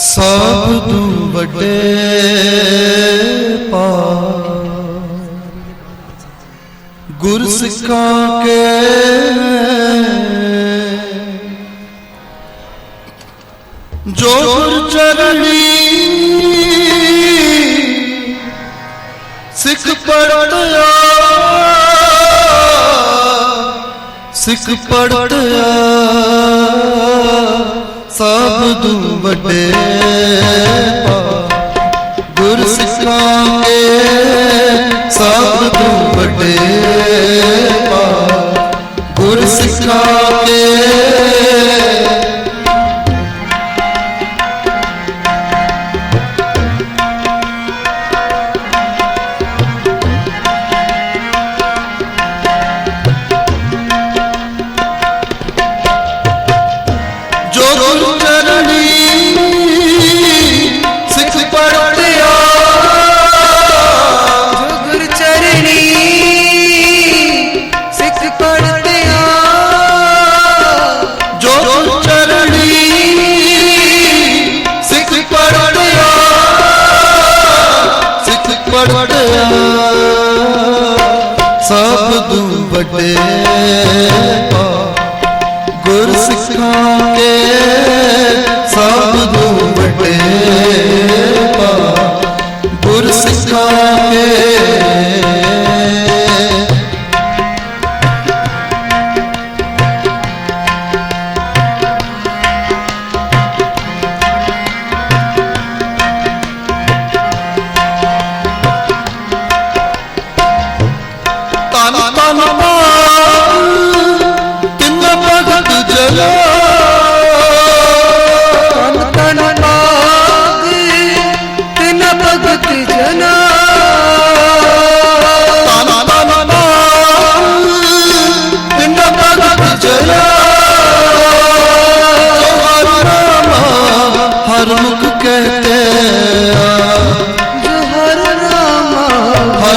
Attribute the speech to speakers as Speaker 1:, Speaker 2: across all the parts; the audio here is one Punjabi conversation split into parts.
Speaker 1: ਸਭ ਤੋਂ ਵੱਡੇ ਪਾ ਗੁਰ ਸਿੱਖਾਂ ਕੇ ਜੋ ਗੁਰ ਚਰਣੀ ਸਿੱਖ
Speaker 2: ਪੜਤਿਆ
Speaker 1: ਸਿੱਖ ਪੜਤਿਆ। ਸਭ ਤੋਂ ਵੱਡੇ ਗੁਰ ਸਿੱਖਾਂ ਸਭ ਤੋਂ ਵੱਡੇ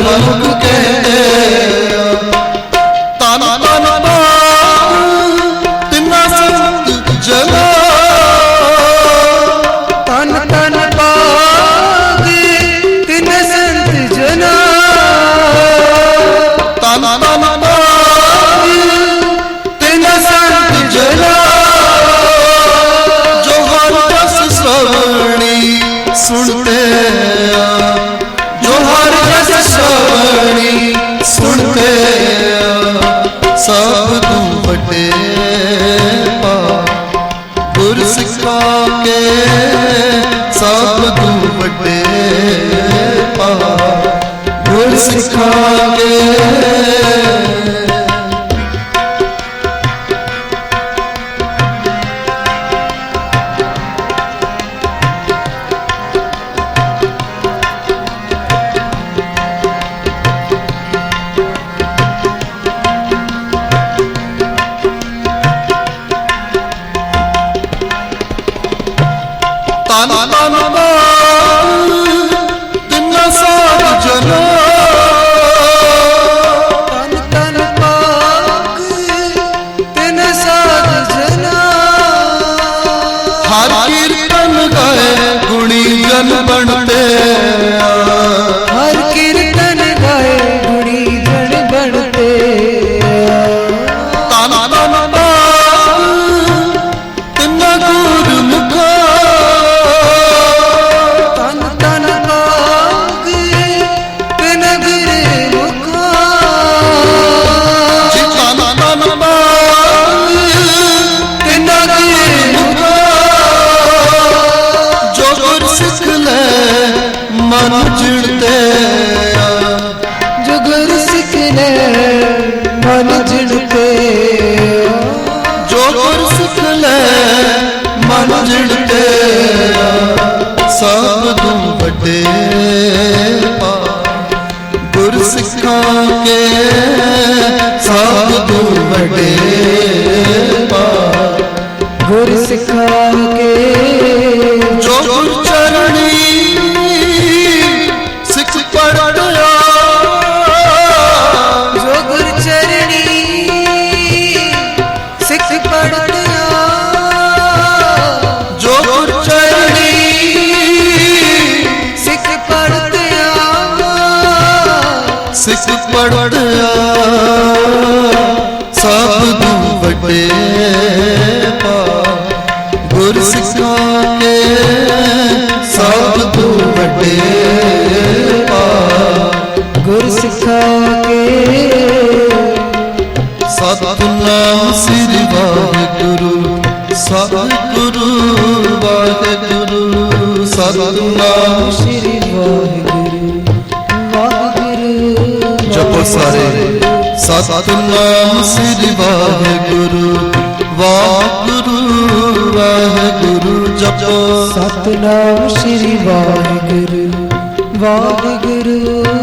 Speaker 1: Allah. सब pan pan pan ਗੁਰ ਸਿੱਖਾਂ ਕੇ ਸਭ ਤੋਂ ਵੱਡੇ ਜੋ
Speaker 2: ਗੁਰ ਪੜਤਿਆ
Speaker 1: ਸਭ ਤੋਂ ਵੱਡੇ ਪਾ ਗੁਰ ਸਿੱਖਾਂ ਕੇ ਸਭ ਤੋਂ ਵੱਡੇ ਪਾ
Speaker 2: ਗੁਰ ਸਿਖਾ ਕੇ
Speaker 1: ਸਤਨਾਮ ਸ੍ਰੀ ਵਾਹਿਗੁਰੂ, ਸਤਿਗੁਰੂ ਵਾਹਿਗੁਰੂ, ਸਤਨਾਮ
Speaker 2: ਸ਼੍ਰੀ ਵਾਹਿਗੁਰੂ।
Speaker 1: ਸਾਰੇ ਸਤਨਾਮ ਸ੍ਰੀ ਵਾਹਿਗੁਰੂ ਵਾਹਿਗੁਰੂ ਵਾਹਿਗੁਰੂ ਜਪੋ।
Speaker 2: ਸਤਨਾਮ ਸ਼੍ਰੀ ਵਾਹਿਗੁਰੂ ਵਾਹਿਗੁਰੂ ਵਾਹਿਗੁਰੂ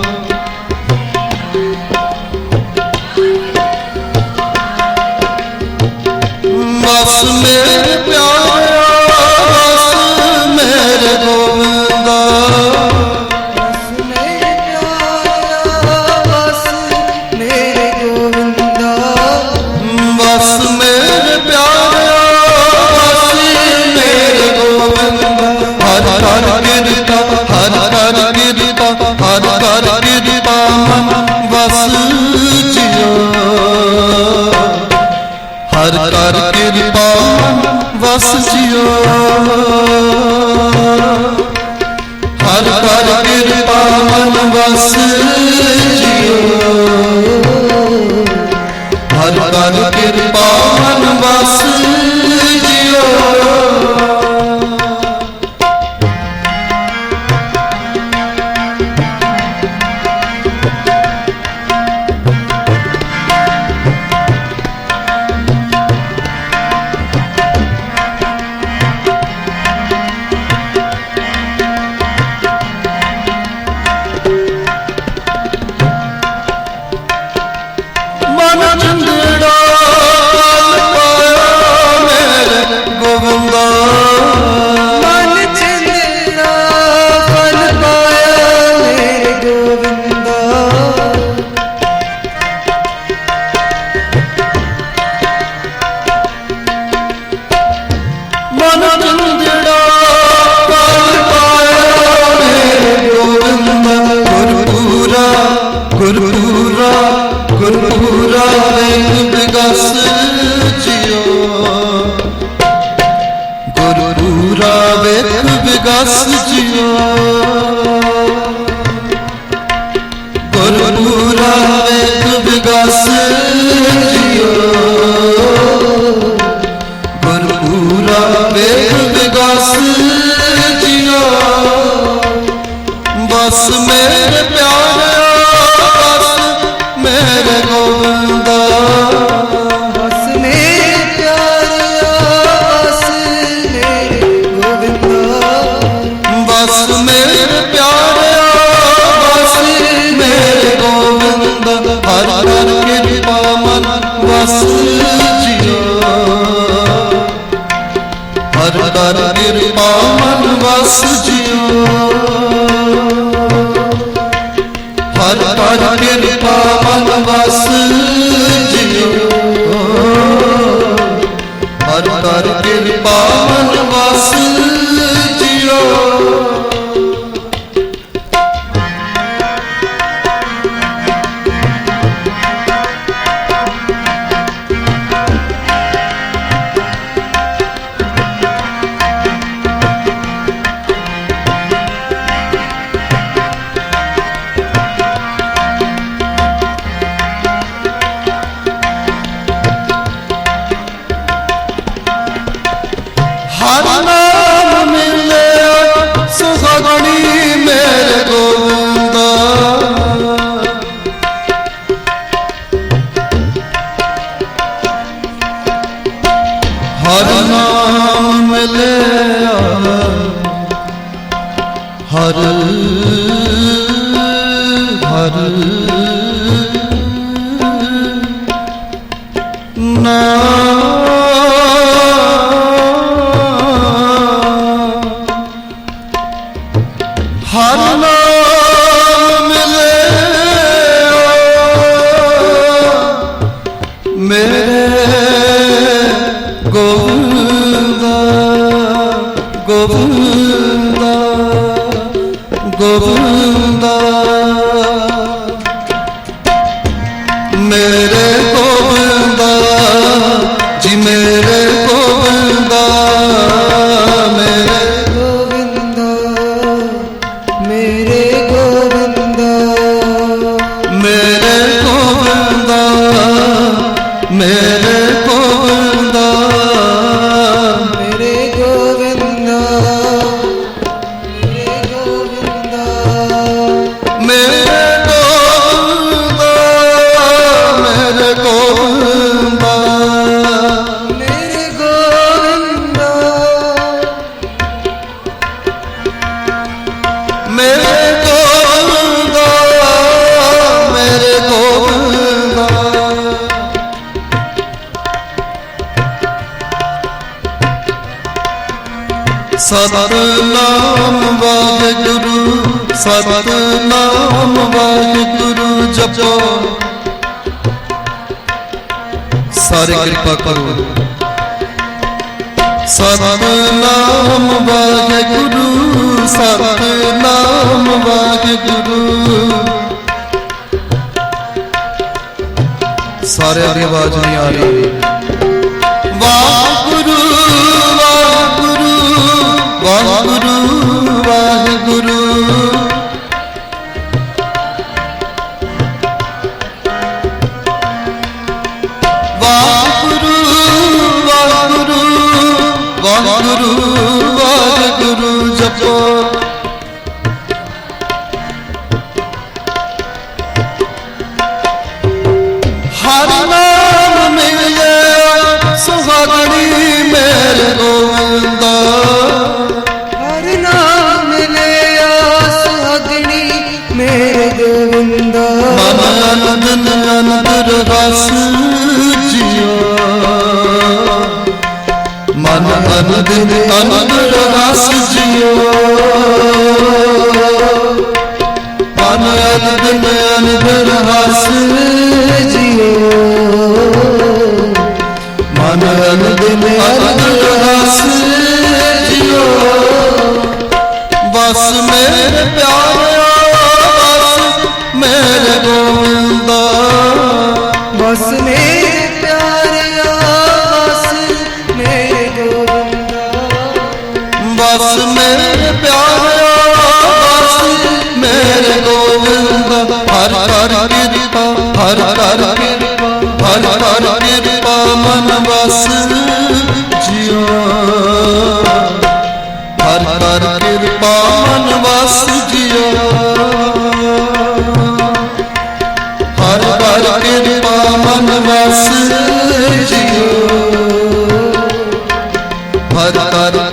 Speaker 1: ਵਸਿਓ মন ਹਰ ਹਰ ਕਿਰਪਾ ਮਨ ਵਸ ਜਿਉ ਹਰ ਹਰ ਕਿਰਪਾ 团吗 ਸਤਨਾਮ ਵਾਹਿਗੁਰੂ ਸਤਨਾਮ ਵਾਹਿਗੁਰੂ ਜਪੋ। ਸਾਰੇ ਕਿਰਪਾ ਕਰੋ। ਸਤਨਾਮ ਵਾਹਿਗੁਰੂ ਸਤਨਾਮ ਵਾਹਿਗੁਰੂ। ਸਾਰਿਆਂ ਦੀ ਆਵਾਜ਼ ਨਹੀਂ ਆ ਰਹੀ। ਅਨੰਦ ਰਸ ਮਨ ਅਨੰਦ ਅਨੰਦ ਰਸ ਜਿਉ ਮਨ ਅਨੰਦ ਅਨੰਦ ਰਸ
Speaker 2: ਜੀਓ
Speaker 1: ਬਸ ਮੇਰੇ ਪਿਆਰਿਆ ਬਸ ਮੇਰੇ ਗੋਵਿੰਦਾ।
Speaker 2: ਬਸ ਮੇਰੇ ਪਿਆਰਿਆ ਬਸ ਮੇਰੇ ਗੋਵਿੰਦਾ।
Speaker 1: ਹਰ ਹਰ ਕਿਰਪਾ, ਹਰ ਹਰ ਕਿਰਪਾ, ਹਰ ਹਰ ਕਿਰਪਾ ਮਨ ਵਸ ਜਿਉ ਹਰ ਹਰ ਕਿਰਪਾ ਮਨ ਜੀਓ। ਹਰ ਕਰ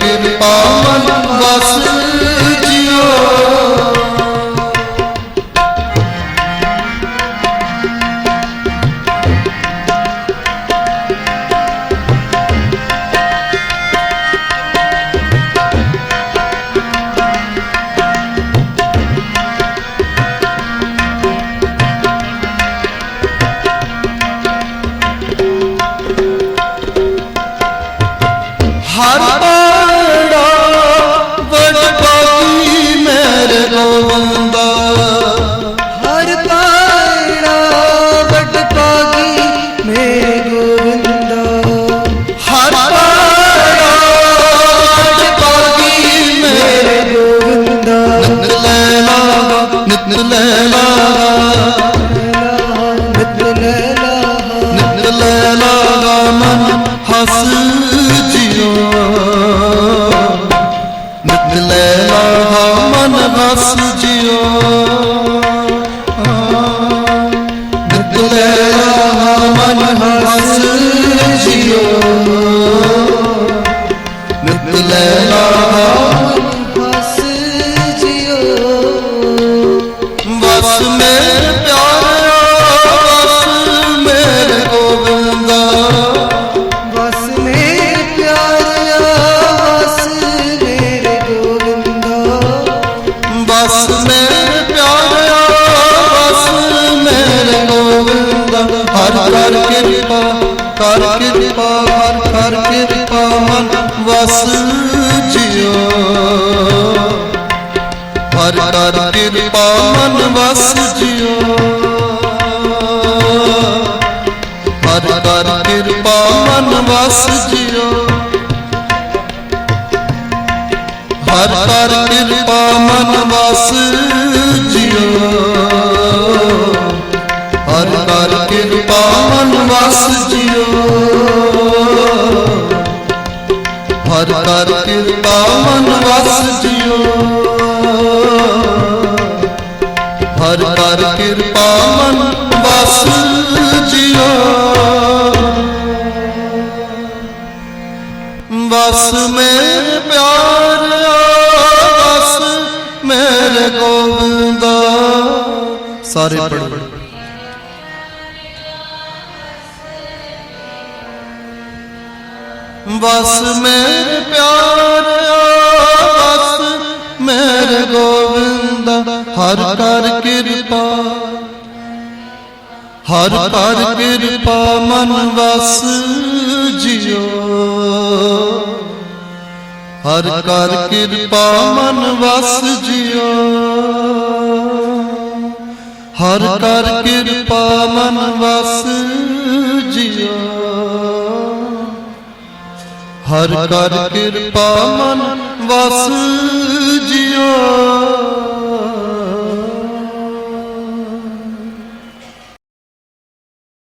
Speaker 1: ਕਰ ਕਿਰਪਾ ਹਰ ਕਰ ਕਿਰਪਾ ਮਨ ਵਸ ਜਿਉ। ਹਰ ਕਰ ਕਿਰਪਾ ਮਨ ਵਸ ਜਿਉ। ਹਰ ਕਰ ਕਿਰਪਾ ਮਨ ਵਸ ਜਿਉ। ਹਰ ਕਰ ਕਿਰਪਾ ਮਨ ਵਸ ਜਿਉ। ਹਰ ਕਰ ਕਿਰਪਾ ਮਨ ਵਸ ਜਿਉ। ਹਰ ਕਰ ਕਿਰਪਾ ਮਨ ਵਸ ਜਿਉ। ਹਰ ਕਰ ਕਿਰਪਾ ਮਨ ਵਸ ਜਿਉ। ਬਸ ਮੇਰੇ ਪਿਆਰਿਆ ਬਸ ਮੇਰੇ ਗੋਬਿੰਦਾ ਸਾਰੇ ਪੜੋ ਬਸ ਮੇਰੇ ਪਿਆਰਿਆ ਬਸ ਮੇਰੇ ਗੋਬਿੰਦਾ ਹਰ ਕਰ ਕਿਰਪਾ, ਹਰ ਕਰ ਕਿਰਪਾ ਮਨ ਵਸ ਜਿਉ। ਹਰ ਕਰ ਕਿਰਪਾ ਮਨ ਵਸ ਜਿਉ। ਹਰ ਕਰ ਕਿਰਪਾ ਮਨ ਵਸ ਹਰ ਕਰ ਕਿਰਪਾ ਮਨ ਵਸ ਜਿਉ